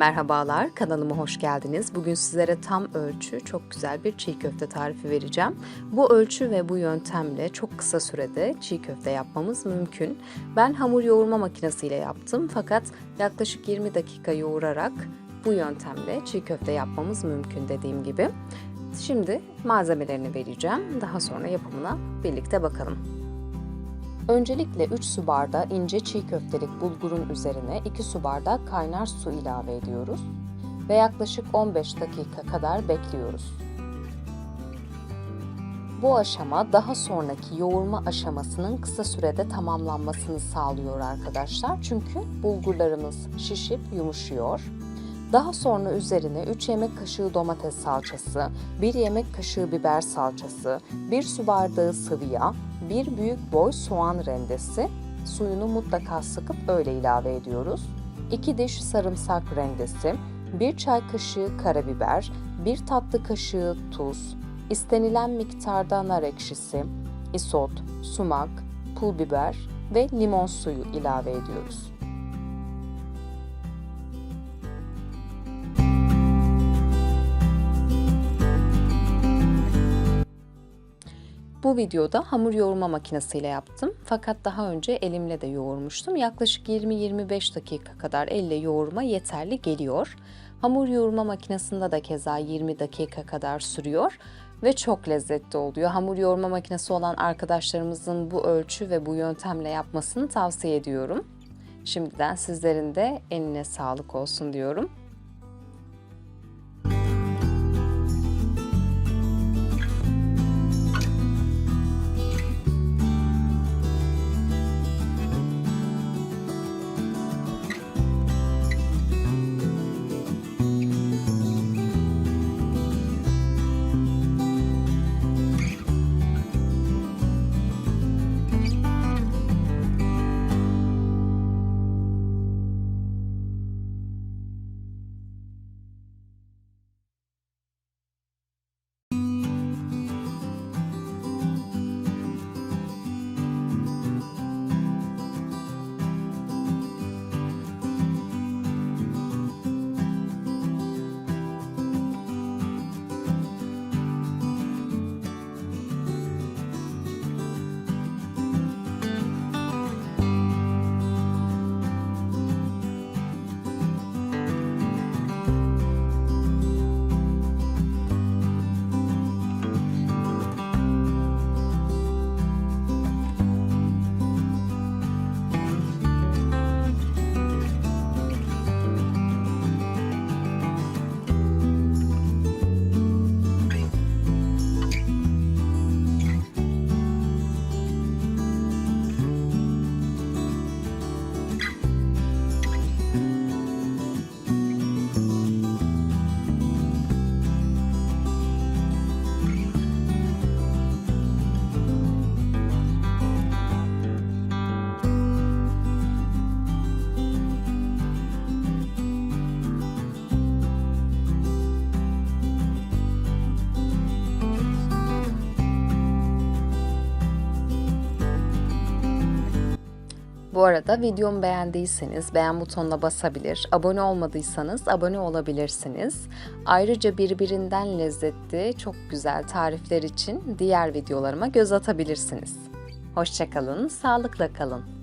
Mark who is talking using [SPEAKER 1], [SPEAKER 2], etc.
[SPEAKER 1] Merhabalar, kanalıma hoş geldiniz. Bugün sizlere tam ölçü çok güzel bir çiğ köfte tarifi vereceğim. Bu ölçü ve bu yöntemle çok kısa sürede çiğ köfte yapmamız mümkün. Ben hamur yoğurma makinesiyle yaptım fakat yaklaşık 20 dakika yoğurarak bu yöntemle çiğ köfte yapmamız mümkün dediğim gibi. Şimdi malzemelerini vereceğim. Daha sonra yapımına birlikte bakalım. Öncelikle 3 su bardağı ince çiğ köftelik bulgurun üzerine 2 su bardağı kaynar su ilave ediyoruz ve yaklaşık 15 dakika kadar bekliyoruz. Bu aşama daha sonraki yoğurma aşamasının kısa sürede tamamlanmasını sağlıyor arkadaşlar. Çünkü bulgurlarımız şişip yumuşuyor. Daha sonra üzerine 3 yemek kaşığı domates salçası, 1 yemek kaşığı biber salçası, 1 su bardağı sıvı yağ, 1 büyük boy soğan rendesi, suyunu mutlaka sıkıp öyle ilave ediyoruz. 2 diş sarımsak rendesi, 1 çay kaşığı karabiber, 1 tatlı kaşığı tuz, istenilen miktarda nar ekşisi, isot, sumak, pul biber ve limon suyu ilave ediyoruz. Bu videoda hamur yoğurma makinesiyle yaptım. Fakat daha önce elimle de yoğurmuştum. Yaklaşık 20-25 dakika kadar elle yoğurma yeterli geliyor. Hamur yoğurma makinesinde de keza 20 dakika kadar sürüyor ve çok lezzetli oluyor. Hamur yoğurma makinesi olan arkadaşlarımızın bu ölçü ve bu yöntemle yapmasını tavsiye ediyorum. Şimdiden sizlerin de eline sağlık olsun diyorum. Bu arada videomu beğendiyseniz beğen butonuna basabilir, abone olmadıysanız abone olabilirsiniz. Ayrıca birbirinden lezzetli, çok güzel tarifler için diğer videolarıma göz atabilirsiniz. Hoşçakalın, sağlıkla kalın.